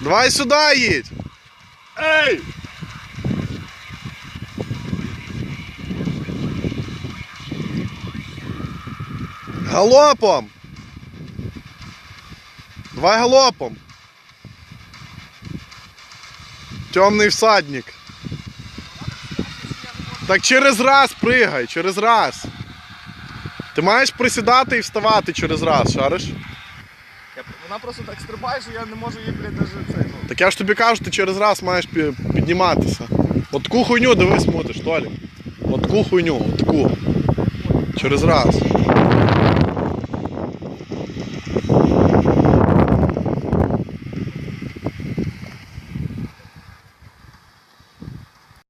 Давай сюди їдь. Ей! Галопом. Давай галопом. Темний всадник. Так через раз пригай, через раз. Ти маєш присідати і вставати через раз, шариш? Вона просто так стрибає, що я не можу її, блядь, даже це. Ну. Так я ж тобі кажу, ти через раз маєш пі- підніматися. От таку хуйню дивись смотриш, Толік. От таку хуйню, от таку. Через раз.